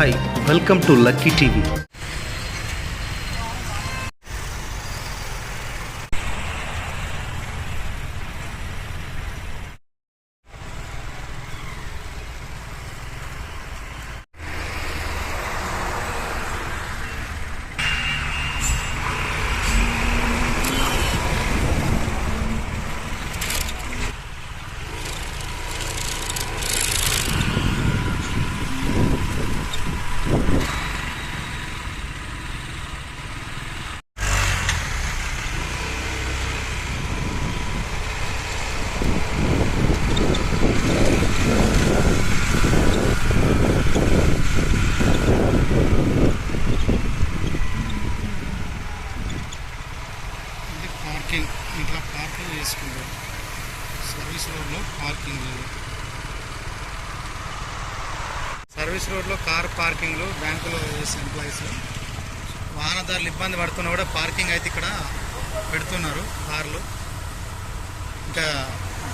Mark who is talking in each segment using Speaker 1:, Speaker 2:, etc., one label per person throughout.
Speaker 1: Hi welcome to lucky TV
Speaker 2: ఇది parking ఇంట్లో parking చేసుకుంటారు సర్వీస్ రోడ్లో పార్కింగ్ లేదు సర్వీస్ రోడ్లో కార్ పార్కింగ్లు బ్యాంకులో వేసే ఎంప్లాయీస్ వాహనదారులు ఇబ్బంది పడుతున్నా కూడా పార్కింగ్ అయితే ఇక్కడ పెడుతున్నారు కార్లు. ఇంకా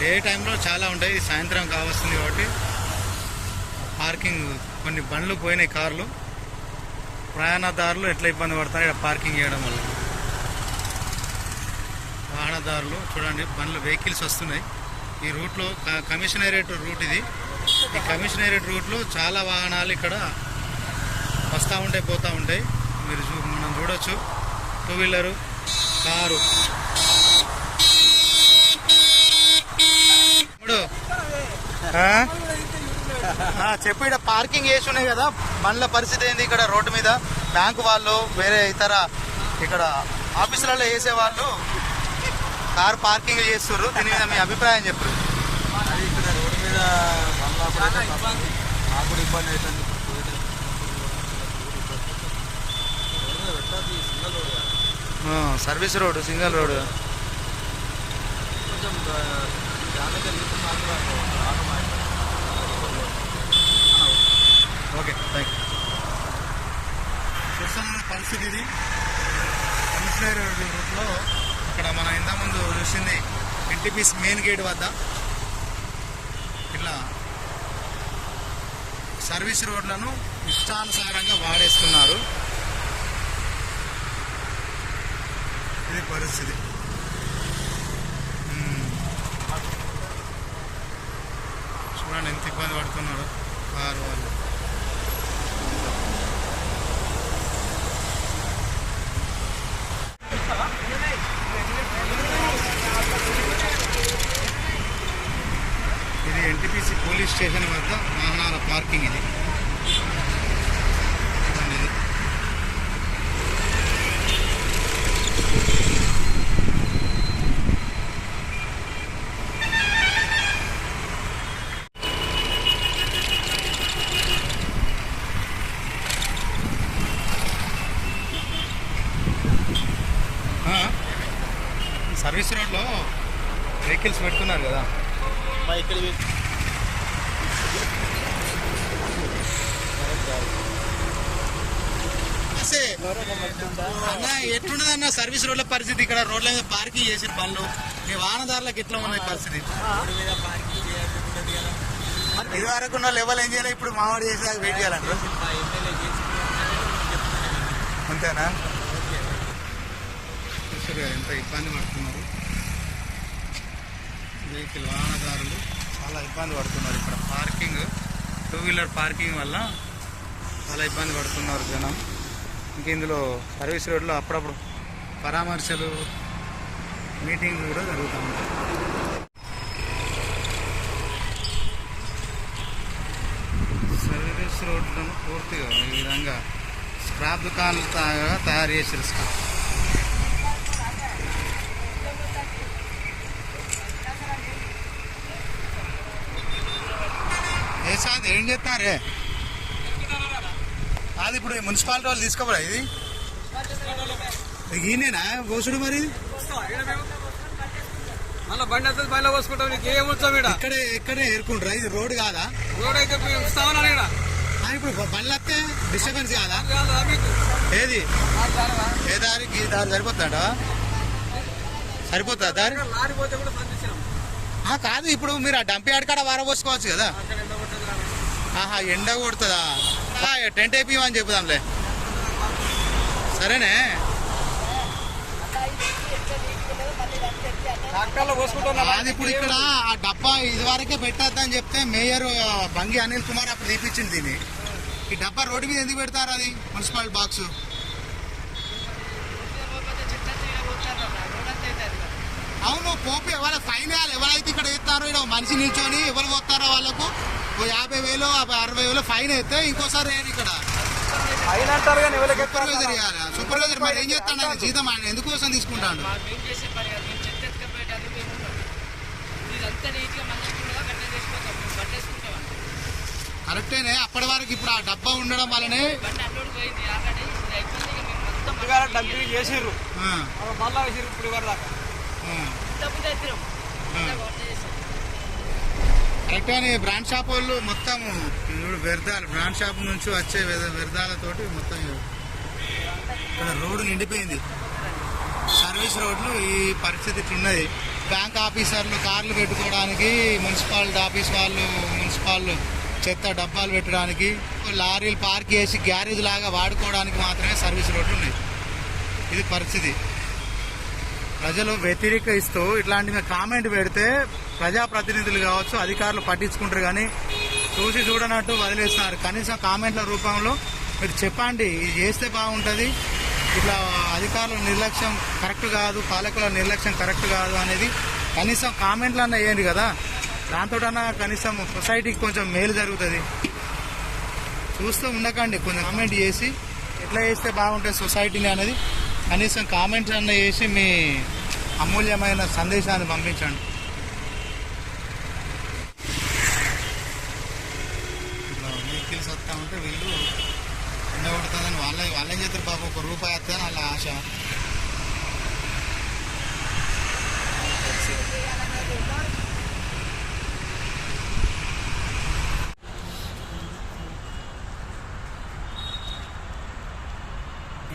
Speaker 2: డే టైంలో చాలా ఉంటాయి సాయంత్రం కావస్తుంది కాబట్టి పార్కింగ్ కొన్ని బండ్లు పోయినాయి కార్లు. ప్రయాణదారులు ఎట్లా ఇబ్బంది పడతారు ఇక్కడ పార్కింగ్ చేయడం వల్ల. వాహనదారులు చూడండి బండ్లు వెహికల్స్ వస్తున్నాయి. ఈ రూట్లో కమిషనరేట్ రూట్ ఇది. ఈ కమిషనరేట్ రూట్లో చాలా వాహనాలు ఇక్కడ వస్తూ ఉంటాయి పోతూ ఉంటాయి. మీరు చూ మనం చూడొచ్చు. Two wheeler car. చెప్పు ఇక్కడ పార్కింగ్ వేసి ఉన్నాయి కదా. బండ్ల పరిస్థితి ఏంది ఇక్కడ రోడ్డు మీద? బ్యాంకు వాళ్ళు వేరే ఇతర ఇక్కడ ఆఫీసులలో వేసే వాళ్ళు కార్ పార్కింగ్ చేస్తుర్రు. దీని మీద మీ అభిప్రాయం చెప్పు
Speaker 3: అది ఇక్కడ రోడ్డు మీద. నాకు కూడా ఇబ్బంది అవుతుంది.
Speaker 2: సర్వీస్ రోడ్ సింగల్ రోడ్
Speaker 3: కొంచెం
Speaker 2: ఓకే థ్యాంక్ యూ పరిస్థితి ఇది. కమిషనర్ రూట్లో ఇక్కడ మన ఇంత ముందు చూసింది ఎన్టీపీస్ మెయిన్ గేట్ వద్ద. ఇట్లా సర్వీస్ రోడ్లను ఇష్టానుసారంగా వాడేస్తున్నారు. ఇది పరిస్థితి. చూడండి ఎంత ఇబ్బంది పడుతున్నారు కారు వాళ్ళు ఇది ఎన్టీపీసీ పోలీస్ స్టేషన్ వద్ద వాహనాల పార్కింగ్ ఇది. సర్వీస్ రోడ్లో వెహికల్స్ పెడుతున్నారు కదా.
Speaker 3: ఇక్కడ
Speaker 2: అన్న ఎట్లున్నది అన్న సర్వీస్ రోడ్ల పరిస్థితి? ఇక్కడ రోడ్ల మీద పార్కింగ్ చేసిన బండ్లు మీ వాహనదారులకు ఎట్లా ఉన్నాయి పరిస్థితి?
Speaker 3: రోడ్డు మీద పార్కింగ్ చేయాలనుకున్నది కదా
Speaker 2: ఇది వరకు ఉన్న లెవెల్ ఏం చేయాలి? ఇప్పుడు మావాడు చేసేదాకా వెయిట్ చేయాలంటారు.
Speaker 3: చేసి
Speaker 2: అంతేనా ఎంత ఇబ్బంది పడుతున్నారు. వెహికల్ వాహనదారులు చాలా ఇబ్బంది పడుతున్నారు. ఇక్కడ పార్కింగ్ టూ వీలర్ పార్కింగ్ వల్ల చాలా ఇబ్బంది పడుతున్నారు జనం. ఇంక ఇందులో సర్వీస్ రోడ్లో అప్పుడప్పుడు పరామర్శలు మీటింగ్లు కూడా జరుగుతూ ఉంటాయి. సర్వీస్ రోడ్లను పూర్తిగా ఈ విధంగా స్క్రాప్ దుకాణాలు తయారు చేసారు స్క్రాప్. ఏ సార్ ఏం చేస్తారే అది ఇప్పుడు మున్సిపాలిటీ వాళ్ళు తీసుకోబడా ఇది? ఈయనేనా? కోసుడు మరి?
Speaker 4: మళ్ళీ బండి వస్తుంది బండిలో పోసుకుంటాం నీకు. ఏం వచ్చాం ఇక్కడ
Speaker 2: ఇక్కడే ఇక్కడే ఏరుకుంటారా ఇది రోడ్ కాదా?
Speaker 4: రోడ్ అయితే ఇక్కడ
Speaker 2: ఇప్పుడు బండ్లు వస్తే డిస్టర్బెన్స్ కాదా?
Speaker 4: కాదా
Speaker 2: ఏది? ఏ దారికి ఈ దారి సరిపోతాడా సరిపోతుందా దారి? కాదు ఇప్పుడు మీరు ఆ డంప్ యార్డ్ కాడ వారబోసుకోవచ్చు కదా? ఆహా ఎండ కొడుతుందా? టెంట్ వేపిమని చెప్పుదాంలే. సరేనే? అది ఇప్పుడు ఇక్కడ ఆ డబ్బా ఇదివరకే పెట్టద్దని చెప్తే మేయర్ బంగి అనిల్ కుమార్ అప్పుడు తీపిచ్చింది దీన్ని. ఈ డబ్బా రోడ్డు మీద ఎందుకు పెడతారు అది? మున్సిపాలిటీ బాక్స్ అవును పోపు వేయాలి ఎవరైతే ఇక్కడ వేస్తారో ఇక్కడ మనిషి నిల్చొని ఎవరు పోతారో వాళ్ళకు ఓ యాభై వేలు అరవై వేలు ఫైన్ వేస్తే ఇంకోసారి వేయరు ఇక్కడ. సూపర్వైజర్ ఇవ్వాలి సూపర్వైజర్ మరి ఏం చేస్తాడు? ఆయన జీతం ఆయన ఎందుకోసం తీసుకుంటాడు? కరెక్టేనే. అప్పటి వరకు ఇప్పుడు ఆ డబ్బా ఉండడం వల్లనే
Speaker 3: డంపింగ్ చేసిర్రు. మళ్ళా వేసిర్రు ఇప్పుడు ఇవ్వరు దాకా
Speaker 2: కరెక్ట్ అని బ్రాండ్ షాప్ వాళ్ళు మొత్తం వ్యర్థాలు బ్రాండ్ షాప్ నుంచి వచ్చే వ్యర్థ- వ్యర్థాలతోటి మొత్తం ఇక్కడ రోడ్డు నిండిపోయింది. సర్వీస్ రోడ్లు ఈ పరిస్థితి ఉన్నది బ్యాంక్ ఆఫీసర్లు కార్లు పెట్టుకోవడానికి మున్సిపాలిటీ ఆఫీస్ వాళ్ళు మున్సిపల్ చెత్త డబ్బాలు పెట్టడానికి లారీలు పార్క్ చేసి గ్యారేజ్ లాగా వాడుకోవడానికి మాత్రమే సర్వీస్ రోడ్లు ఉన్నాయి. ఇది పరిస్థితి. ప్రజలు వ్యతిరేకిస్తూ ఇట్లాంటి కామెంట్ పెడితే ప్రజాప్రతినిధులు కావచ్చు అధికారులు పట్టించుకుంటారు కానీ చూసి చూడనట్టు వదిలేస్తున్నారు. కనీసం కామెంట్ల రూపంలో మీరు చెప్పండి ఇది చేస్తే బాగుంటుంది. ఇట్లా అధికారుల నిర్లక్ష్యం కరెక్ట్ కాదు పాలకుల నిర్లక్ష్యం కరెక్ట్ కాదు అనేది కనీసం కామెంట్లు అన్న వేయండి కదా. దాంతోటన్నా కనీసం సొసైటీకి కొంచెం మేలు జరుగుతుంది. చూస్తూ ఉండకండి కొంచెం కామెంట్ చేసి ఎట్లా చేస్తే బాగుంటుంది సొసైటీని అనేది కనీసం కామెంట్స్ అన్న చేసి మీ అమూల్యమైన సందేశాన్ని పంపించండి. ఇట్లా వెహికల్స్ వస్తా ఉంటే వీళ్ళు ఎండ కొడుతుందని వాళ్ళ వాళ్ళేం చేస్తారు బాబు ఒక రూపాయి వస్తే వాళ్ళ ఆశ.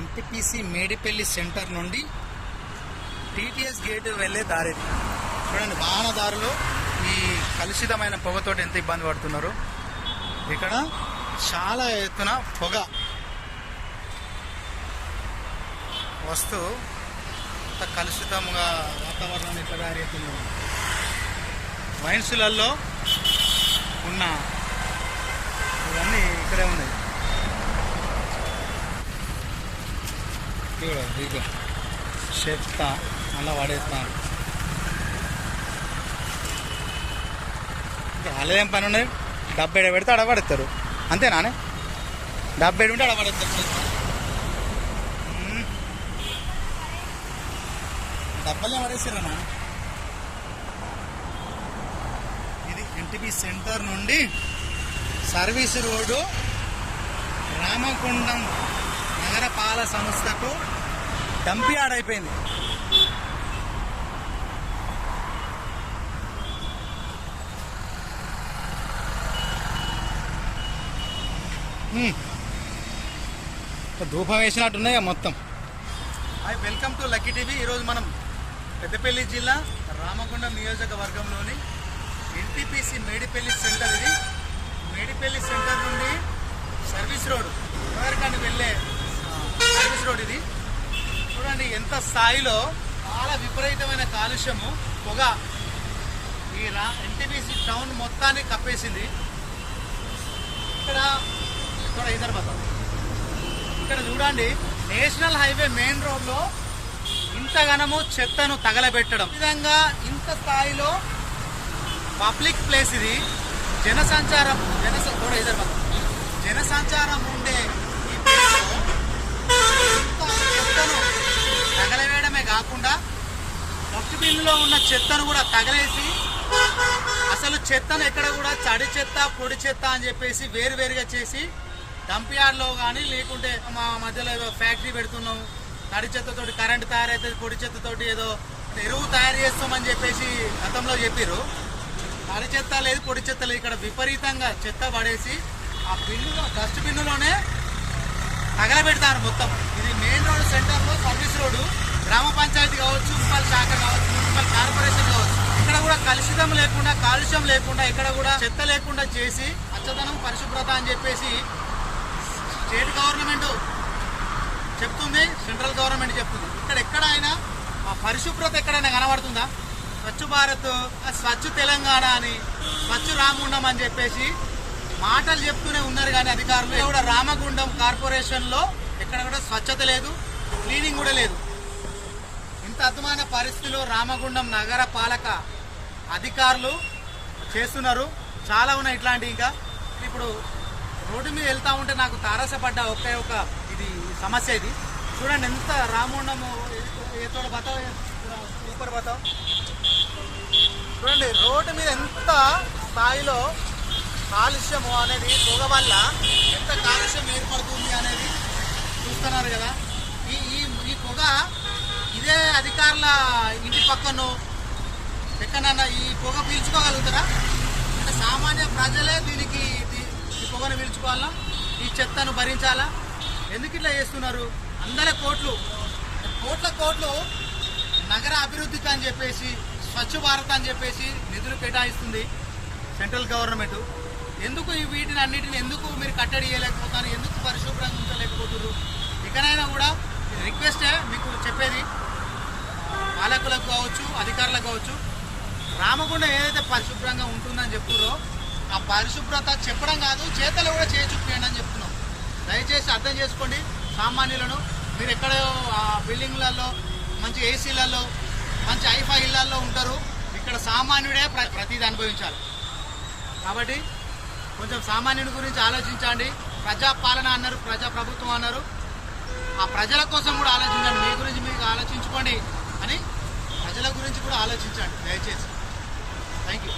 Speaker 2: ఎన్టీపీసీ మేడిపల్లి సెంటర్ నుండి టీటీఎస్ గేట్ వెళ్ళే దారి చూడండి వాహనదారులు ఈ కలుషితమైన పొగతోటి ఎంత ఇబ్బంది పడుతున్నారు. ఇక్కడ చాలా ఎత్తున పొగ వస్తూ అంత కలుషితంగా వాతావరణం ఇట్లా తయారవుతుంది వైన్సులలో ఉన్న ఇవన్నీ ఇక్కడే ఉన్నాయి. ఇదిగో, చెత్త. అలా పడేస్తున్నారు వాళ్ళేం పని ఉండదు. డబ్బు ఎడ పెడితే అడ పడేస్తారు అంతేనానే డబ్బు ఏడు ఉంటే అడ పడేస్తారు డబ్బలే పడేసారనా ఇది ఎన్టీపీ సెంటర్ నుండి సర్వీస్ రోడ్డు రామకుండం నగరపాల సంస్థకు డంపి ఆడైపోయింది ధూపం వేసినట్టున్నాయి ఇక మొత్తం. Hi welcome to lucky TV. ఈరోజు మనం పెద్దపల్లి జిల్లా రామగుండం నియోజకవర్గంలోని ఎన్టీపీసీ మేడిపల్లి సెంటర్ ఇది. మేడిపల్లి సెంటర్ నుండి సర్వీస్ రోడ్ ఎవరికని వెళ్ళే సర్వీస్ రోడ్ ఇది. చూడండి ఎంత స్థాయిలో చాలా విపరీతమైన కాలుష్యము పొగ ఈ రా ఎన్టీపీసీ టౌన్ మొత్తాన్ని కప్పేసింది. ఇక్కడ ఇక్కడ హైదరాబాద్ ఇక్కడ చూడండి నేషనల్ హైవే మెయిన్ రోడ్లో ఇంతగనము చెత్తను తగలబెట్టడం. విధంగా ఇంత స్థాయిలో పబ్లిక్ ప్లేస్ ఇది. జనసంచారం జన కూడా హైదరాబాద్ జనసంచారం ఉండే ఈ ప్లేస్ ఇంత చెత్తను తగలవేయడమే కాకుండా డస్ట్బిన్లో ఉన్న చెత్తను కూడా తగలేసి అసలు చెత్తను ఎక్కడ కూడా తడి చెత్త పొడి చెత్త అని చెప్పేసి వేరువేరుగా చేసి డంప్యార్డ్లో కానీ లేకుంటే మా మధ్యలో ఏదో ఫ్యాక్టరీ పెడుతున్నాం. తడి చెత్తతోటి కరెంట్ తయారవుతుంది పొడి చెత్తతోటి ఏదో ఎరువు తయారు చేస్తామని చెప్పేసి గతంలో చెప్పారు తడి చెత్త లేదు పొడి చెత్త లేదు. ఇక్కడ విపరీతంగా చెత్త పడేసి ఆ బిన్నులో డస్ట్ బిన్నులోనే తగలబెడతారు మొత్తం. ఇది మెయిన్ రోడ్ సెంటర్లో సర్వీస్ రోడ్డు గ్రామ పంచాయతీ కావచ్చు మున్సిపల్ శాఖ కావచ్చు మున్సిపల్ కార్పొరేషన్ కావచ్చు. ఇక్కడ కూడా కలుషితం లేకుండా కాలుష్యం లేకుండా ఇక్కడ కూడా చెత్త లేకుండా చేసి అచ్చదనం పరిశుభ్రత అని చెప్పేసి స్టేట్ గవర్నమెంట్ చెప్తుంది సెంట్రల్ గవర్నమెంట్ చెప్తుంది. ఇక్కడ ఎక్కడైనా ఆ పరిశుభ్రత ఎక్కడైనా కనబడుతుందా? స్వచ్ఛ భారత్ ఆ స్వచ్ఛ తెలంగాణ అని స్వచ్ఛ రామగుండం అని చెప్పేసి మాటలు చెప్తూనే ఉన్నారు కానీ అధికారులు. కూడా రామగుండం కార్పొరేషన్లో ఎక్కడ కూడా స్వచ్ఛత లేదు క్లీనింగ్ కూడా లేదు. ఇంత అద్భుతమైన పరిస్థితిలో రామగుండం నగర పాలక అధికారులు చేస్తున్నారు. చాలా ఉన్నాయి ఇట్లాంటి ఇంకా. ఇప్పుడు రోడ్డు మీద వెళ్తా ఉంటే నాకు తారసపడ్డ ఒకే ఒక ఇది సమస్య ఇది. చూడండి ఎంత రామగుండము ఏ తోడ బతావు సూపర్ బతావు చూడండి రోడ్డు మీద ఎంత స్థాయిలో కాలుష్యము అనేది పొగ వల్ల ఎంత కాలుష్యం ఏర్పడుతుంది అనేది చూస్తున్నారు కదా. ఈ ఈ ఈ పొగ ఇదే అధికారుల ఇంటి పక్కన ఎక్కడన్నా ఈ పొగ పీల్చుకోగలుగుతారా? అంటే సామాన్య ప్రజలే దీనికి ఇది- ఈ ఈ చెత్తను భరించాలా? ఎందుకు ఇట్లా చేస్తున్నారు? అందరి కోట్లు కోట్ల కోట్లు నగర అభివృద్ధికి అని చెప్పేసి స్వచ్ఛ భారత్ అని చెప్పేసి నిధులు కేటాయిస్తుంది సెంట్రల్ గవర్నమెంట్. ఎందుకు ఈ వీటిని అన్నిటిని ఎందుకు మీరు కట్టడి చేయలేకపోతారు? ఎందుకు పరిశుభ్రంగా ఉంచలేకపోతున్నారు? ఇకనైనా కూడా రిక్వెస్టే మీకు చెప్పేది. పాలకులకు కావచ్చు అధికారులకు కావచ్చు రామగుండం ఏదైతే పరిశుభ్రంగా ఉంటుందని చెప్తున్నారో ఆ పరిశుభ్రత చెప్పడం కాదు చేతలు కూడా చేయి అని చెప్తున్నాం. దయచేసి అర్థం చేసుకోండి సామాన్యులను. మీరు ఎక్కడో ఆ బిల్డింగ్లలో మంచి ఏసీలలో మంచి ఐఫై ఇళ్ళలో ఉంటారు ఇక్కడ సామాన్యుడే ప్ర ప్రతిదీ అనుభవించాలి. కాబట్టి కొంచెం సామాన్యుని గురించి ఆలోచించండి. ప్రజాపాలన అన్నారు ప్రజా ప్రభుత్వం అన్నారు. ఆ ప్రజల కోసం కూడా ఆలోచించండి. మీ గురించి మీకు ఆలోచించుకోండి అని ప్రజల గురించి కూడా ఆలోచించండి. దయచేసి. Thank you